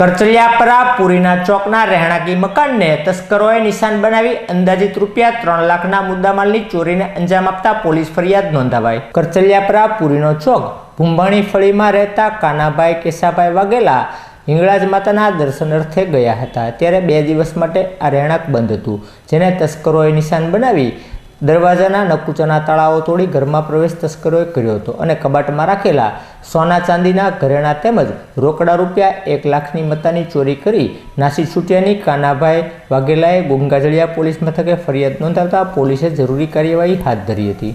કરચલિયાપરા, પુરીના ચોકના રહેણાંકી મકાનને તસ્કરોએ નિશાન બનાવી અંદાજિત રૂપિયા ત્રણ લાખના મુદ્દામાલની ચોરીને અંજામ આપતા પોલીસ ફરિયાદ નોંધાવાઈ. કરચલિયાપરા, પુરીનો ચોક ભૂંભાણી ફળીમાં રહેતા કાનાભાઈ કેશાભાઈ વાઘેલા હિંગળાજ માતાના દર્શન અર્થે ગયા હતા. ત્યારે બે દિવસ માટે આ રહેણાંક બંધ હતું, જેને તસ્કરોએ નિશાન બનાવી દરવાજાના નકુચાના તાળાઓ તોડી ઘરમાં પ્રવેશ તસ્કરોએ કર્યો હતો અને કબાટમાં રાખેલા સોના ચાંદીના ઘરેણા તેમજ રોકડા રૂપિયા એક લાખની મત્તાની ચોરી કરી નાસી છૂટ્યાની કાનાભાઈ વાઘેલાએ ગુંગાજળિયા પોલીસ મથકે ફરિયાદ નોંધાવતા પોલીસે જરૂરી કાર્યવાહી હાથ ધરી હતી.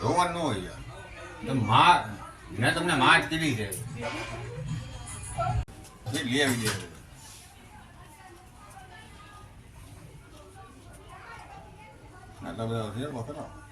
રોવાનું હોયમાં મેં તમને માં જ કીધી છે hérna við það þér, láttu hérna.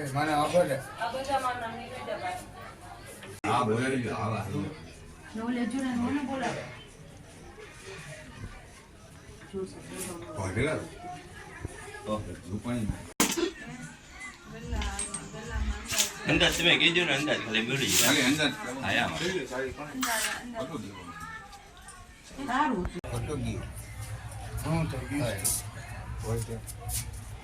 આટલા બધા છે. હા બોલાવી દો હા ઓલે જોડે મને બોલાવે ભરેલા અંદાજ તમે કીધું ને અંદાજ ખાલી મેળવી જાય ખાલી અંદર આયા કટો દીવો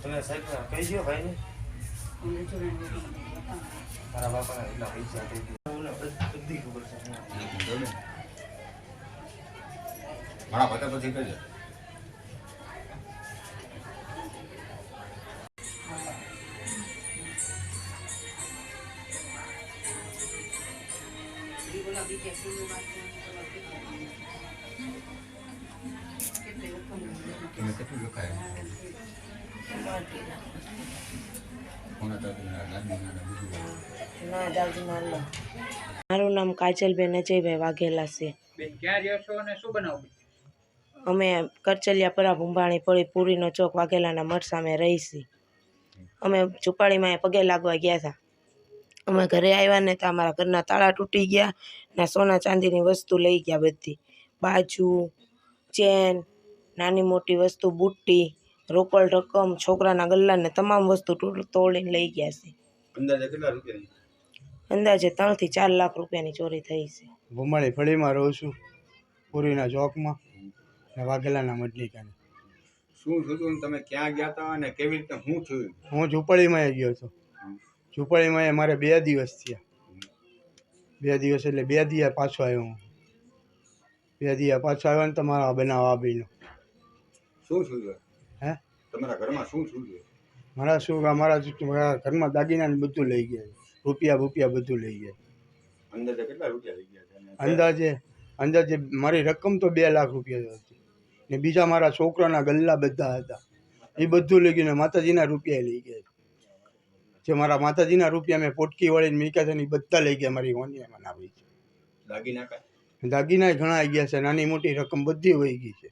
તમે સાહેબ કહી દો જોડે મારા પતા પછી કરજે તમે કેટલું લખાય કોના તારીના લાદીના બીજું ના જાવજી ના લો મારું નામ કાજલબેન અજયભાઈ વાઘેલા છે. બેન ક્યાં રહ્યો છો અને શું બનાવું અમે કરચલિયા પરા ભૂંભાણી પડી પૂરીનો ચોક વાઘેલાના મઠ સામે રહીશી અમે ઝુંપાડીમાં પગે લાગવા ગયા હતા. અમે ઘરે આવ્યા ને તો અમારા ઘરના તાળા તૂટી ગયા ને સોના ચાંદીની વસ્તુ લઈ ગયા બધી. બાજુ ચેન નાની મોટી વસ્તુ બુટ્ટી રોકડ રકમ છોકરાના ગલ્લાને તમામ વસ્તુ તોડીને લઈ ગયા છે. અંદાજે કેટલા રૂપિયાની અંદાજે ત્રણથી ચાર લાખ રૂપિયાની ચોરી થઈ છે. ભૂમાળી ફળીમાં રહું છું પુરીના ચોકમાં ને વાઘેલાના મઢની કાને શું થયું? તમે ક્યાં ગયા હતા અને કેવી રીતે શું થયું? હું ઝૂંપડીમાં ગયો હતો ઝૂંપડીમાં મારે બે દિવસ થયા. બે દિવસ એટલે બે દિવસ પાછો આવ્યો હું. બે દિવસ પાછો આવ્યો ને તમારા બનાવ આવીનો શું થયું? હે? તમારા ઘરમાં શું થયું મારા શું અમારા મારા મારા ઘરમાં દાગીના બધું લઈ ગયા રૂપિયા રૂપિયા બધું લઈ ગયા અંદાજે કેટલા રૂપિયા લઈ ગયા અંદાજે અંદાજે મારી રકમ તો બે લાખ રૂપિયા હતી. ને બીજા મારા છોકરાના ગલ્લા બધા હતા. એ બધું લઈ ગયું ને માતાજીના રૂપિયા લઈ ગયા જે મારા માતાજીના રૂપિયા મેં પોટકી વળીને મીકા છે ને બધા લઈ ગયા મારી હોનિયામાં નાવી છે. દાગીના દાગીના ઘણા આવી ગયા છે. નાની મોટી રકમ બધી વહી ગઈ છે.